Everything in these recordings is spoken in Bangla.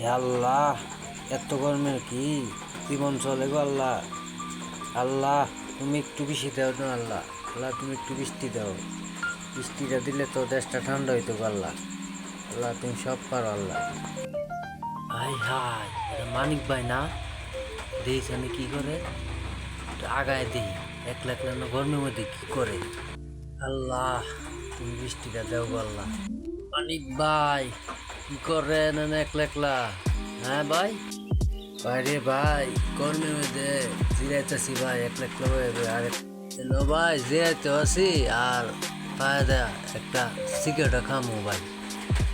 আল্লাহ, এত গরমের কি? জীবন চলে গো আল্লাহ? আল্লাহ, তুমি একটু বেশি দাও না আল্লাহ। আল্লাহ, তুমি একটু বৃষ্টি দাও। বৃষ্টিটা দিলে তো দেশটা ঠান্ডা হইতো আল্লাহ। আল্লাহ, তুমি সব পারো আল্লাহ। হাই হাই মানিক ভাই না? দিয়েছেন কি করে? আগায় দিই। একলা একলা না গরমের মধ্যে কি করে? আল্লাহ, তুমি বৃষ্টিটা দেও আল্লাহ। মানিক ভাই কি করে না একলা একলা হ্যাঁ ভাই? বাইরে ভাই গরমের মধ্যে জিরাইতেছি ভাই একলা একলা হয়ে আর হ্যালো ভাই জিরাইতে আছি আর পায়ে একটা সিগারেট খামো ভাই।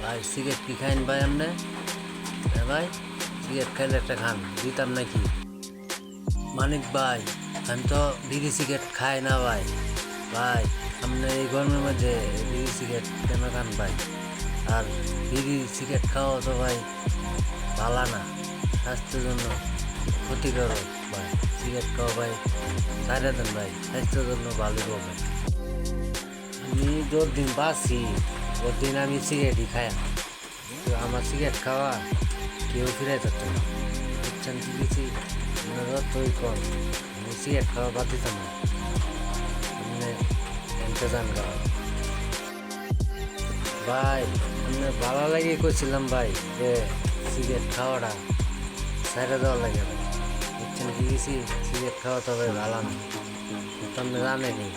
ভাই, সিগারেট কি খাইন ভাই আপনি হ্যাঁ ভাই, সিগারেট খাইলে একটা খান দিতাম নাকি? মানিক ভাই, আমি তো বিড়ি সিগারেট খাই না ভাই। ভাই আপনি এই গরমের মধ্যে বিড়ি সিগারেট কেন খান ভাই? আর বিড়ি, সিগারেট খাওয়া তো ভাই ভালো না স্বাস্থ্যের জন্য ক্ষতিকারক ভাই। সিগারেট খাওয়া ভাই সাইডে দেন ভাই, স্বাস্থ্যের জন্য ভালো ভাই আমি যতদিন বাঁচি দিন আমি সিগারেটই খাই তো আমার সিগারেট খাওয়া কেউ ফিরাই থাকতো না। বুঝছেন কি কিছু? যতই কম আমি সিগারেট খাওয়া বাদ দিতাম না। খাওয়া ভাই, আমি ভালো লাগে করছিলাম ভাই, যে সিগারেট খাওয়াটা সাইডে দেওয়া লাগে বুঝছেন কি গেছি সিগারেট খাওয়া তবে ভালো না। আপনি জানেনি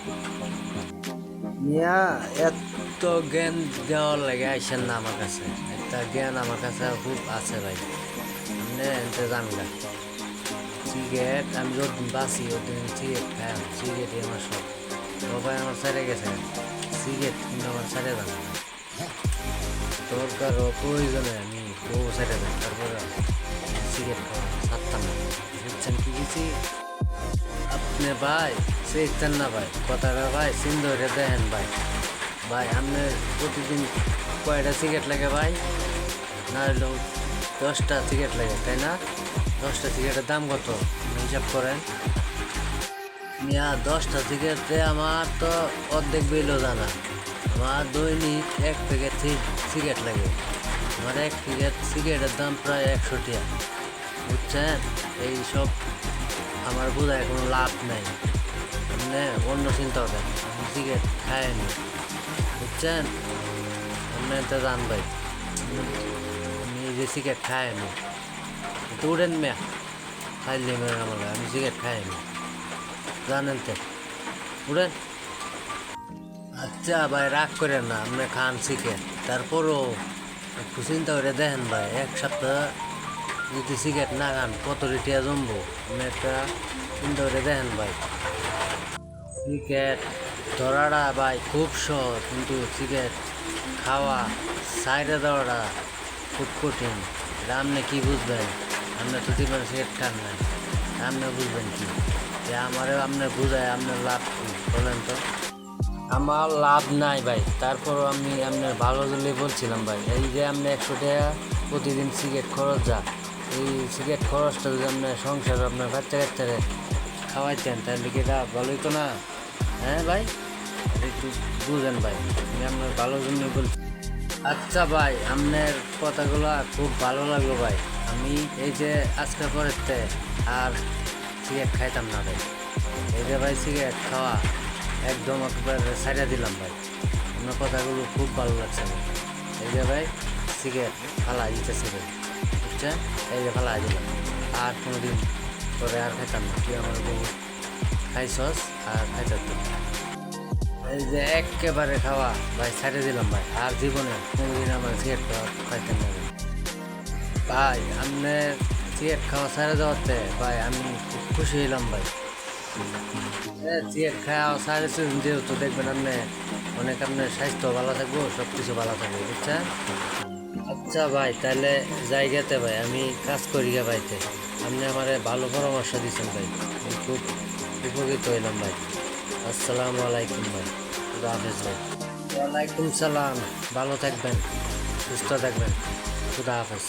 মিয়া, এত জ্ঞান দেওয়ার লাগে, আইসেন না আমার কাছে। একটা জ্ঞান আমার কাছে খুব আছে ভাই। আপনি এনতে জানগা সিগারেট আমি যতদিন বাঁচি ওদিন সিগারেট খাই সিগারেটই আমার সব সবাই আমার ছেড়ে গেছে। সিগারেট কিন্তু আমার ছেড়ে যান দরকার প্রয়োজনে আমি বউ ছেড়ে দেন তারপরে সিগারেট খাওয়া ছাড়তাম না বুঝছেন কি কিছু আপনি ভাই চেয়েছেন না ভাই কথাটা ভাই সিন্ধরে দেখেন ভাই ভাই আপনি প্রতিদিন কয়টা সিগারেট লাগে ভাই না হলেও দশটা সিগারেট লাগে তাই না দশটা সিগারেটের দাম কত হিসাব করেন মিয়া, দশটা সিগারেটে আমার তো অর্ধেক বিলও জানা আমার দৈনিক এক প্যাকেট সিগারেট লাগে। আমার এক প্যাকেট সিগারেটের দাম প্রায় একশো টাকা বুঝছেন? এই সব আমার বোঝায় কোনো লাভ নাই। মানে অন্য চিন্তা করেন আমি সিগারেট খাইনি। বুঝছেন? আপনি তো জান ভাই। আমি যে সিগারেট তো উঠেন মেয়া। খাইলে আমার আমি সিগারেট খাইনি। জানেন তো। উঠেন আচ্ছা ভাই, রাগ করেন না আপনি খান শিখে। তারপরও একটু চিন্তা করে দেখেন ভাই, এক সপ্তাহ যদি সিগারেট না খান, কত রিটিয়া জমবো? আপনি একটা চিন্তা করে দেখেন ভাই। সিগারেট ধরাটা ভাই খুব সহজ, কিন্তু সিগারেট খাওয়া, সাইডে দেওয়াটা খুব কঠিন। এটা আপনি কি বুঝবেন? আপনি তো জীবনে সিগারেট খান না আপনি বুঝবেন কি? যে আমারও আপনি বুঝায়, আপনার লাভ বলেন তো। আমার লাভ নাই ভাই। তারপরও আমি আপনার ভালো জন্য বলছিলাম ভাই। এই যে আপনি একশো টাকা প্রতিদিন সিগারেট খরচ যা, এই সিগারেট খরচটা যদি আপনার সংসার আপনার বাচ্চা কাচ্চারে খাওয়াইতেন, তাহলে কি এটা ভালোই তো না? হ্যাঁ ভাই? একটু বুঝেন ভাই। আমি আপনার ভালো জন্য বলছি। আচ্ছা ভাই, আপনার কথাগুলো খুব ভালো লাগল ভাই। আমি এই যে আজকে পরেতে আর সিগারেট খাইতাম না ভাই। এই যে ভাই সিগারেট খাওয়া, একদম একেবারে সাইডা দিলাম ভাই। আপনার কথাগুলো খুব ভালো লাগছে ভাই এই যে ভাই সিগারেট ফালা দিতেছি ভাই। বুঝছেন? এই যে ফালা দিলাম। আর কোনোদিন পরে আর খাইতাম না। তুই আমার বহু খাইছস, আর খাইতাম এই যে একেবারে খাওয়া, ভাই সাইডে দিলাম ভাই। আর জীবনে কোনোদিন আমার সিগারেট খাওয়া খাইতাম না ভাই। ভাই আপনি সিগারেট খাওয়া সাইডে দেওয়াতে ভাই, আমি খুব খুশি হইলাম ভাই। সিগারেট খাওয়া সাইডে যেহেতু দেখবেন আপনি অনেক আপনার স্বাস্থ্য ভালো থাকব সব কিছু ভালো থাকবে, বুঝছেন? আচ্ছা ভাই, তাহলে জায়গাতে ভাই, আমি কাজ করি গে ভাইতে। আপনি আমার ভালো পরামর্শ দিচ্ছেন ভাই। খুব উপকৃত হইলাম ভাই। আসসালামু আলাইকুম ভাই। খুদা হাফেজ ভাই। ওয়ালাইকুম সালাম। ভালো থাকবেন, সুস্থ থাকবেন। খুদা হাফেজ।